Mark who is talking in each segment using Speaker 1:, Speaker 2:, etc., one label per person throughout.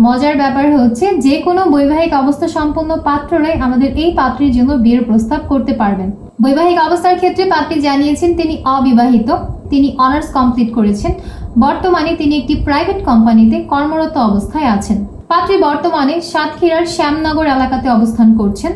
Speaker 1: মজার ব্যাপার হচ্ছে যে কোনো বৈবাহিক অবস্থা সম্পন্ন পাত্ররাই আমাদের এই পাত্রীর জন্য বিয়ের প্রস্তাব করতে পারবেন। বৈবাহিক অবস্থার ক্ষেত্রে পাত্রী জানিয়েছেন তিনি অবিবাহিত, তিনি অনার্স কমপ্লিট করেছেন, বর্তমানে তিনি একটি প্রাইভেট কোম্পানিতে কর্মরত অবস্থায় আছেন। পাত্রী বর্তমানে সাতক্ষীরার শ্যামনগর এলাকাতে অবস্থান করছেন।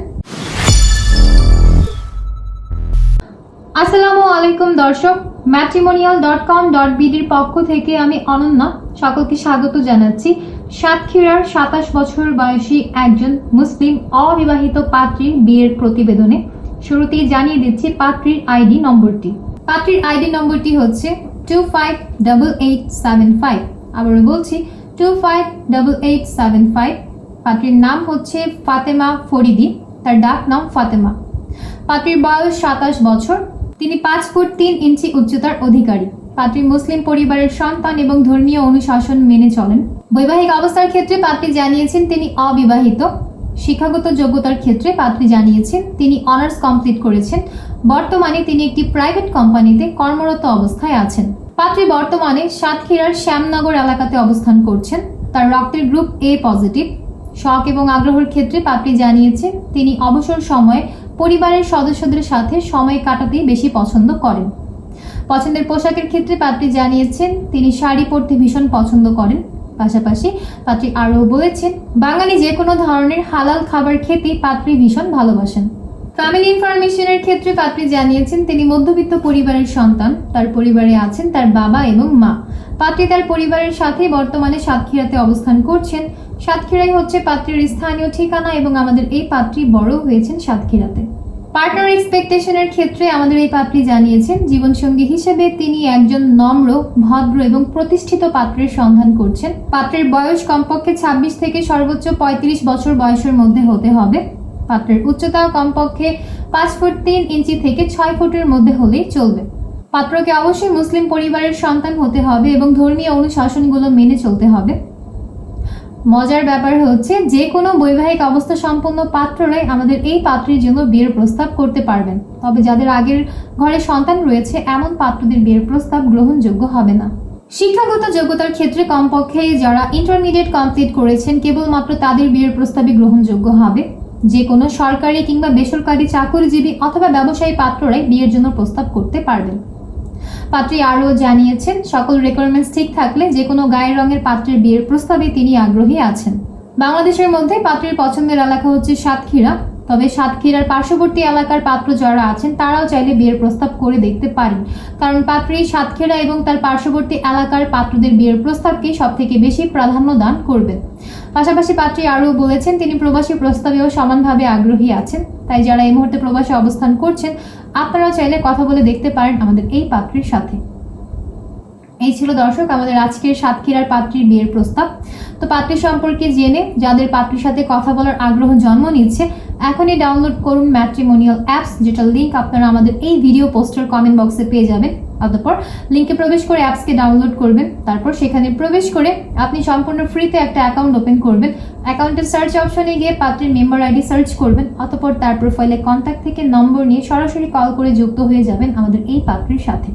Speaker 1: আসসালামু আলাইকুম দর্শক ম্যাট্রিমোনিয়াল ডট কম ডট বিডির পক্ষ থেকে আমি অনন্যা, সকলকে স্বাগত জানাচ্ছি। সাতক্ষীরার সাতাশ বছর বয়সী একজন মুসলিম অবিবাহিত পাত্রীর বিয়ের প্রতিবেদনে শুরুতেই জানিয়ে দিচ্ছি পাত্রীর আইডি নম্বরটি। পাত্রীর আইডি নম্বরটি হচ্ছে two five double eight seven five আবারও বলছি two five double eight seven five পাত্রীর নাম হচ্ছে ফাতেমা ফরিদি, তার ডাক নাম ফাতেমা। পাত্রীর বয়স সাতাশ বছর তিনি পাঁচ ফুট তিন ইঞ্চি উচ্চতার অধিকারী। পাত্রী মুসলিম পরিবারের সন্তান এবং ধর্মীয় অনুশাসন মেনে চলেন। বৈবাহিক অবস্থার ক্ষেত্রে পাত্রী জানিয়েছেন তিনি অবিবাহিত। শিক্ষাগত যোগ্যতার ক্ষেত্রে পাত্রী জানিয়েছেন তিনি অনার্স কমপ্লিট করেছেন। বর্তমানে তিনি একটি প্রাইভেট কোম্পানিতে কর্মরত অবস্থায় আছেন। পাত্রী বর্তমানে সাতক্ষীরার শ্যামনগর এলাকাতে অবস্থান করছেন। তার রক্তের গ্রুপ এ পজিটিভ। শখ এবং আগ্রহের ক্ষেত্রে পাত্রী জানিয়েছে তিনি অবসর সময়ে পরিবারের সদস্যদের সাথে সময় কাটাতেই বেশি পছন্দ করেন। পছন্দের পোশাকের ক্ষেত্রে পাত্রী জানিয়েছেন, তিনি শাড়ি পরতে ভীষণ পছন্দ করেন। পাশাপাশি পাত্রী আরও বলেছেন, বাঙালি যে কোনো ধরনের হালাল খাবার খেতেই পাত্রী ভীষণ ভালোবাসেন। ফ্যামিলি ইনফরমেশনের ক্ষেত্রে পাত্রী জানিয়েছেন, তিনি মধ্যবিত্ত পরিবারের সন্তান, তার পরিবারে আছেন তার বাবা এবং মা। পাত্রী তার পরিবারের সাথে বর্তমানে সাতক্ষীরাতে অবস্থান করছেন। সাতক্ষীরাই হচ্ছে পাত্রীর স্থানীয় ঠিকানা এবং আমাদের এই পাত্রী বড় হয়েছেন সাতক্ষীরাতে। পার্টনার এক্সপেকটেশনের ক্ষেত্রে আমাদের এই পাত্রী জানিয়েছেন, জীবনসঙ্গী হিসেবে তিনি একজন নম্র, ভদ্র এবং প্রতিষ্ঠিত পাত্রের সন্ধান করছেন। পাত্রের বয়স কমপক্ষে ২৬ থেকে সর্বোচ্চ ৩৫ বছর বয়সের মধ্যে হতে হবে। পাত্রের উচ্চতা কমপক্ষে পাঁচ ফুট তিন ইঞ্চি থেকে ছয় ফুটের মধ্যে হলেই চলবে। পাত্রকে অবশ্যই মুসলিম পরিবারের সন্তান হতে হবে এবং ধর্মীয় অনুশাসনগুলো মেনে চলতে হবে। মজার ব্যাপার হচ্ছে যে কোনো বৈবাহিক অবস্থা সম্পন্ন পাত্ররাই আমাদের এই পাত্রের জন্য বিয়ের প্রস্তাব করতে পারবেন। তবে যাদের আগের ঘরে সন্তান রয়েছে, এমন পাত্রদের বিয়ের প্রস্তাব গ্রহণযোগ্য হবে না। শিক্ষাগত যোগ্যতার ক্ষেত্রে কমপক্ষে যারা ইন্টারমিডিয়েট কমপ্লিট করেছেন, কেবলমাত্র তাদের বিয়ের প্রস্তাবই গ্রহণযোগ্য হবে। যে কোনো সরকারি কিংবা বেসরকারি চাকরিজীবী অথবা ব্যবসায়ী পাত্ররাই বিয়ের জন্য প্রস্তাব করতে পারবেন। পাত্রী আরও জানিয়েছেন, সকল রেকোয়ারমেন্টস ঠিক থাকলে যে কোনো গায়ের রঙের পাত্রের বিয়ের প্রস্তাবে তিনি আগ্রহী আছেন। বাংলাদেশের মধ্যে পাত্রীর পছন্দের এলাকা হচ্ছে সাতক্ষীরা। তবে সাতক্ষীরার পার্শ্ববর্তী এলাকার পাত্র যারা আছেন, তারাও চাইলে বিয়ের প্রস্তাব করে দেখতে পারেন। কারণ পাত্রী সাতক্ষীরা এবং তার পার্শ্ববর্তী এলাকার পাত্রদের বিয়ের প্রস্তাবকেই সব থেকে বেশি প্রাধান্য দান করবেন পাশাপাশি পাত্রী আরও বলেছেন, তিনি প্রবাসী প্রস্তাবেও সমানভাবে আগ্রহী আছেন। তাই যারা এই মুহূর্তে প্রবাসে অবস্থান করছেন, আপনারাও চাইলে কথা বলে দেখতে পারেন আমাদের এই পাত্রীর সাথে। এই ছিল দর্শক, আমাদের আজকের সাতক্ষীরার পাত্রীর বিয়ের প্রস্তাব। তো পাত্রী সম্পর্কে জেনে, যাদের পাত্রীর সাথে কথা বলার আগ্রহ জন্ম নিচ্ছে, এখনই ডাউনলোড করুন ম্যাট্রিমোনিয়াল অ্যাপস, যেটার লিঙ্ক আপনারা আমাদের এই ভিডিও পোস্টার কমেন্ট বক্সে পেয়ে যাবেন। অতঃপর লিঙ্কে প্রবেশ করে অ্যাপসকে ডাউনলোড করবেন। তারপর সেখানে প্রবেশ করে আপনি সম্পূর্ণ ফ্রিতে একটা অ্যাকাউন্ট ওপেন করবেন। অ্যাকাউন্টের সার্চ অপশনে গিয়ে পাত্রের মেম্বার আইডি সার্চ করবেন। অতপর তার প্রোফাইলে কন্ট্যাক্ট থেকে নম্বর নিয়ে সরাসরি কল করে যুক্ত হয়ে যাবেন আমাদের এই পাত্রের সাথে।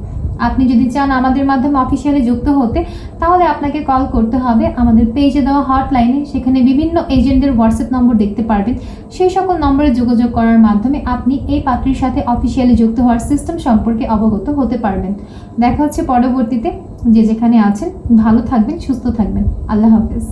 Speaker 1: আপনি যদি চান আমাদের মাধ্যমে অফিসিয়ালি যুক্ত হতে, তাহলে আপনাকে কল করতে হবে। আমাদের পেজে দেওয়া হটলাইনে সেখানে বিভিন্ন এজেন্টদের হোয়াটসঅ্যাপ নম্বর দেখতে পারবেন। সেই সকল নম্বরে যোগাযোগ করার মাধ্যমে আপনি এই পাত্রীর সাথে অফিসিয়ালি যুক্ত হওয়ার সিস্টেম সম্পর্কে অবগত হতে পারবেন। দেখা হচ্ছে পরবর্তীতে। যে যেখানে আছেন ভালো থাকবেন সুস্থ থাকবেন। আল্লাহ হাফেজ।